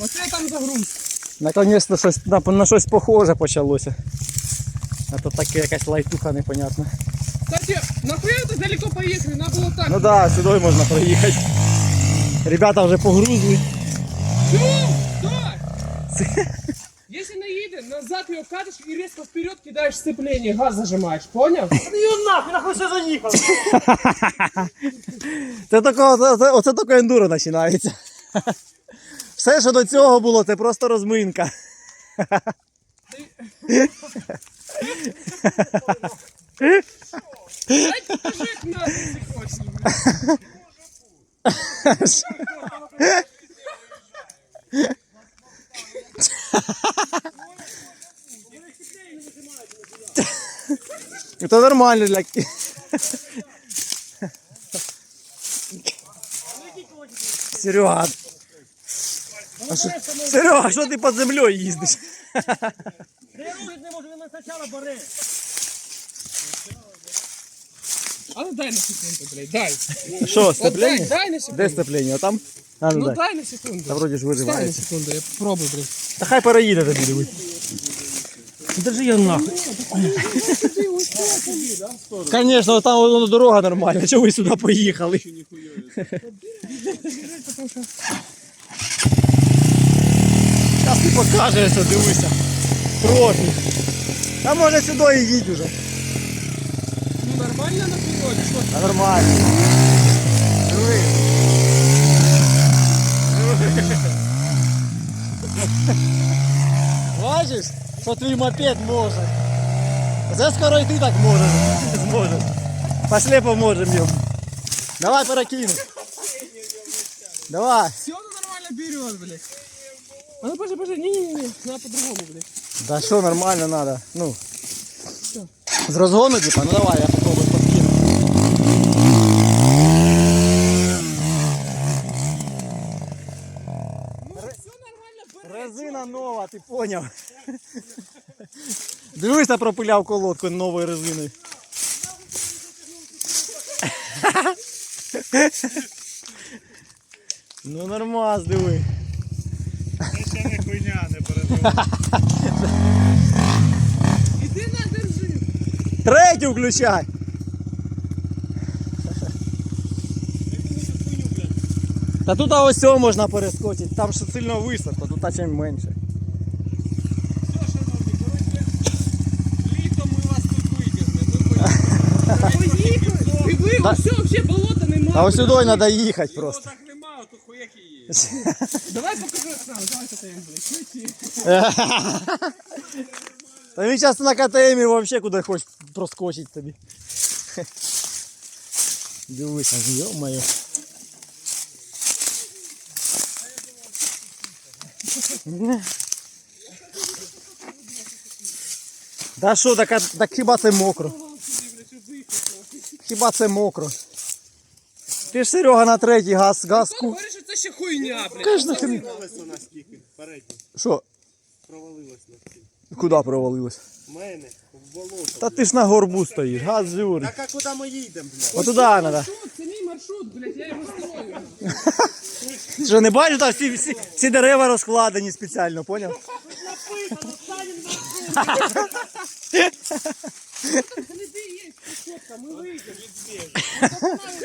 Оце там загруз. Наконець-то щось на, на щось похоже почалося. А то таке якась лайтуха непонятна. Кстати, нахуя ти далеко поїхали? Надо було так. Ну так, да, сюди можна проїхати. Ребята вже погрузли. Чё? Стой! Если наедет, назад ее катишь и резко вперед кидаешь сцепление, газ зажимаешь, понял? Це тако, оце, оце таке ендуро починається. Все, що до цього було, це просто розминка. Це нормально для. Серега. А що, Серега, що ти під землею їздиш? Я рухати не можу, він спочатку бери. А ну дай на секунду, блядь, дай. Що, Вот дай, дай на секунду. Де сцеплення? Там? А, ну, Ну дай. дай на секунду. Та вроді ж Дай на секунду, я попробую, блядь. Та хай переїде тобі дивись. Держи я нахуй. Конечно, там воно дорога нормальна. Чого ви сюди поїхали? Зараз ти покажеш, що дивися. Трохи. А може сюди і їдь уже. Ну нормально на природе, что Та нормально. Диви. Бачиш, що твій мопед може. Це скоро і ти так можеш. Зможеш. Пошли поможемо йому. Давай перекину. Давай. Все ну нормально берет, блядь. А ну подожди, подожди, не-не-не, надо по-другому, блядь. Да що нормально надо. Ну. З розгону, типа, ну давай, я попробую подкину. Все нормально, бери. Резина нова, ти поняв. Дивись, я пропиляв колодку новою резиною. Ну нормас, диви. Це ще не хуйня, не перебивай. Иди на, держи. Третю включай. Та тут ось цього можна перескочити, там ще сильно високо, тут а чим менше. Все, шановні, коротше, літом ми вас тут витягнемо. Поїхали. Все, взагалі болота немає. А ось сюди треба їхати просто. так немає, тут хуяки є. Давай покажи сам, давай КТМ, блядь. Та він часто на КТМі взагалі куди хочеш проскочить тобі. Дивися, йо-моє. Да що, так, а- так хіба це мокро? Хіба це мокро? Ти ж Серега на третій газ, газку. говорить, що це ще хуйня, блядь? Конечно, хрен. Колесо наскільки, переднє, Що? провалилось наскільки. Куди провалилось? В мене, в болото. Та ти ж на горбу стоїш, газ зюр. Так а куди ми їдемо, блядь? Отуда треба. Маршрут, це мій маршрут, блядь, я його строю. Ти Що не бачиш, там всі, всі, всі дерева розкладені спеціально, поняв? Гляди, є ми вийдемо.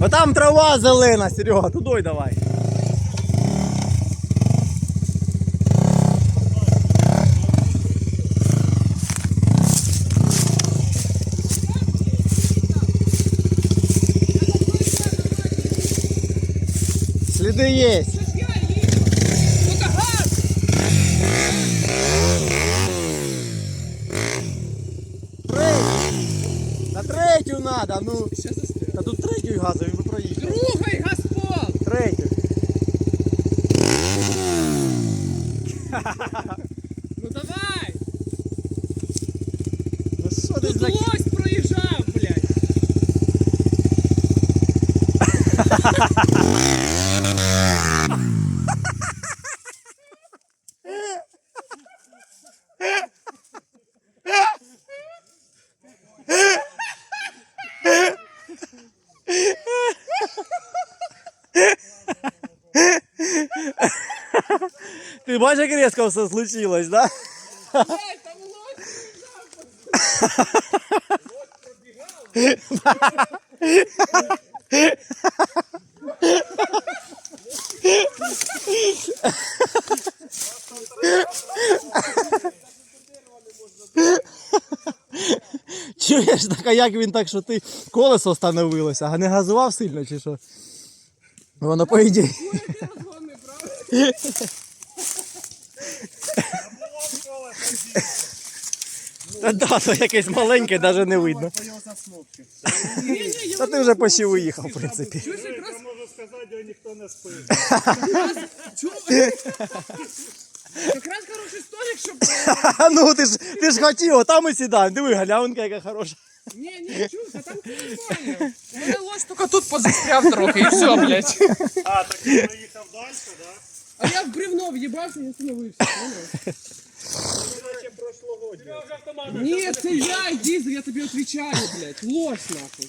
О там трава зелена, Серега, туди давай. Сліди є. Це ж я їду. Тільки газ. Третю. Та третю надо, ну. Щас застряю. Та тут третю газу, він би проїхав. Другий газпол. Третю. Ну давай. Ну що ти Тут за... лось проїжджав, блядь. Ти бачиш, як різко все случилось, да? Чуєш, так а як він так, що ти колесо становилося, а не газував сильно чи що? Воно по ідеї. Ну, які розгони, правда? Та да, то якесь маленьке, навіть не видно. Я Та ти вже почти уїхав, в принципі. Якраз можу сказати, його ніхто не спив. Якраз хороший столик, щоб... Ну ти ж ти ж хотів, там і сідай. Диви, галявинка яка хороша. Ні, ні, а там нормально. У мене лось тільки тут позастряв трохи, і все, блядь. А, так він поїхав далі, так? А я в бревно в'їбався і не остановився. Ні, це я, Дізель, я тобі відповідаю, блядь. Ложь, нахуй.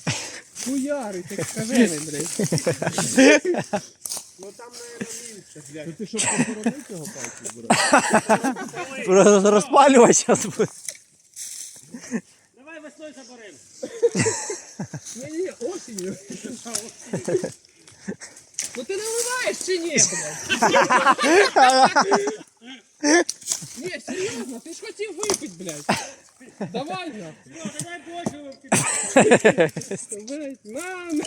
Хуярий, так скажений, блядь. Ну там, наверное, менше, блядь. Ти що, похоронив цього пальця, брат? Просто розпалювати зараз буде. Давай весною заберемо. Ні, ні, осінню. Ну ти наливаєш чи ні, блядь? Ні, серйозно, ти ж хотів випити, блядь. Давай, нахуй. Давай більше Блядь, на, на.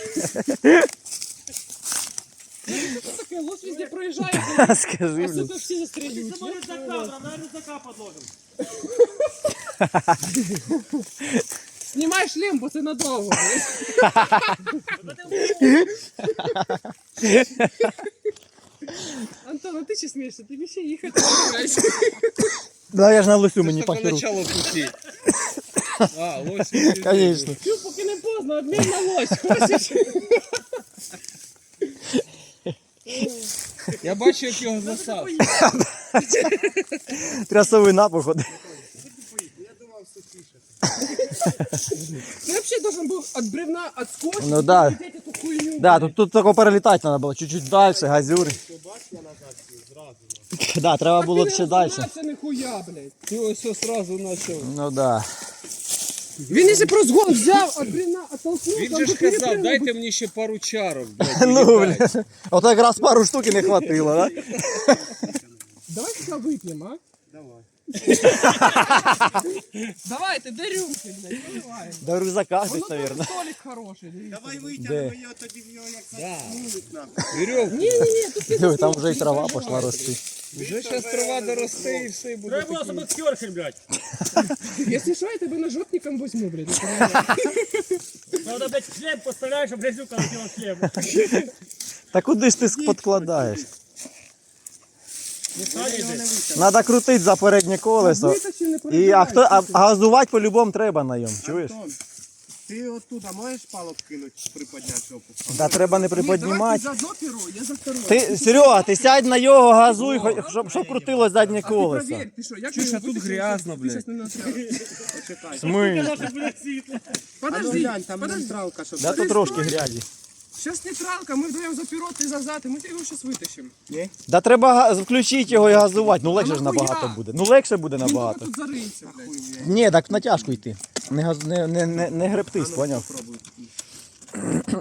Ну, Що це таке? Лось везде проїжджає, блядь. Скажи, А блін. сука всі застрелюють. рюкзака, на рюкзака подложим. Знімай шлем, бо це надовго, блядь. Антон, а ти чи смієшся? Тобі ще їхати, блядь. Да, я ж на лосю мені похеру. начало пути. А, лось. Конечно. Чу, поки не поздно, обмін на лось, хочеш? Я бачу, як його засав. Я думав, сухіше. Ти взагалі должен був від бревна отскочити Ну да. і летіти ту хуйню. Да, тут, тут тільки перелітати треба було, чуть-чуть далі, газюри. Що бач, я назад зразу. Да, треба було ще далі. Це ніхуя, блядь. Ти ось все сразу почав. Ну да. Він якщо б розгон взяв, а бріна, а толкнув. Він же ж казав, дайте мені ще пару чарок, блядь. Ну, блядь. От якраз пару штуки не хватило, да? Давай сюди вип'ємо, а? Давай. Давайте, де рюмки, блядь, наливай. До рюкзака Воно десь, там мабуть. столик хороший, дивіться. Давай витягнемо його, тоді в нього як нахуй. Вірьовку. Ні, ні, ні, тут ти Диви, там вже і трава пішла рости. Вже зараз трава доросте і все буде. Треба було себе блядь. Якщо що, я тебе нажопником возьму, блядь. не переживай. Надо, блядь, хліб поставляєш, щоб грязюка летіла хліб. Та куди ж ти подкладаєш? Треба крутити за переднє колесо. І, а, хто, а, а газувати по-любому треба на ньому, чуєш? Ти оттуда можеш палок кинути, приподняти жопу? Та треба не приподнімати. ти за одно перо, я за второе. Ти, Серега, ти сядь на його, газуй, хоч- щоб, щоб крутилось заднє А ти колесо. провір, ти що, як Чуєш, його а тут грязно, блядь. насрав. Подожди, глянь, там подожди. нейтралка, щоб... Да тут трошки грязі. Сейчас нейтралка, мы вдвоем за перо, ты за зад, и мы его сейчас вытащим. Да треба га- включити його і газувати. Ну легше А ж нахуя? набагато буде. Ну легше буде Він набагато. тут зариється, блядь. Ні, так в натяжку йти. Не, газ- не, не, не, не гребтись, поняв?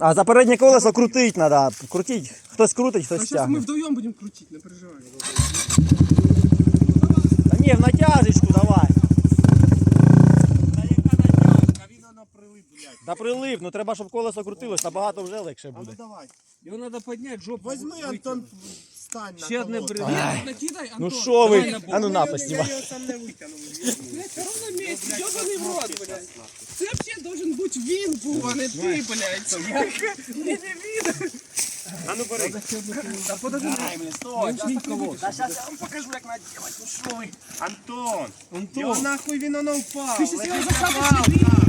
А за переднє колесо крутить треба. Крутіть. Хтось крутить, А хтось сейчас мы тягне. вдвоем будем крутить, не переживай. Та ні, в натяжечку давай. прилип, блядь. Да прилип, ну треба, щоб колесо крутилось, набагато вже легше А ну буде. давай. Його треба підняти, жопу. Возьми, витягнути. Антон, стань на Ще одне колодку. бревно. Нет, накидай, Антон. Ну що ви? на бок. А ну на, Я поснімай. його сам не витягнув. Блядь, в ровном месте, ёбаный в рот, блядь. Ты вообще должен быть він був, а не ти, блядь. Не не він. А ну бери. Та подожди. Та щас я вам покажу, як надівати. Ну що ви? Антон. Його нахуй він воно впав. Ти щас його Лежить захапиш впав,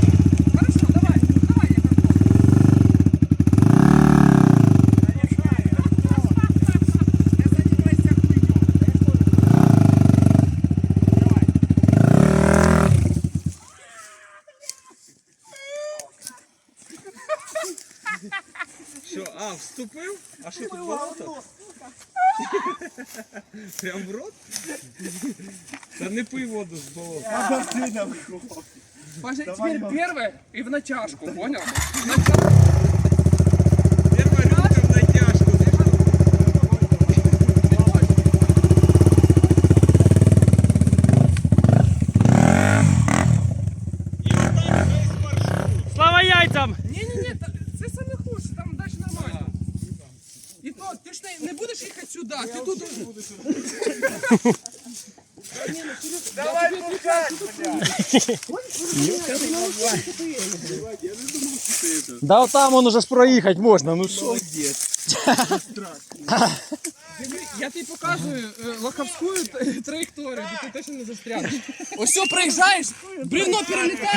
А, вступив? А що тут болото? Прям в рот? Та не пий воду з болота. Паша, теперь первое и в натяжку, понял? Давай пухать, блядь. Да там он уже ж проїхати можна, ну що? Я тобі показую е, лоховську т- траєкторію, де ти точно не застрянеш. Ось все, проїжджаєш, бревно перелітає,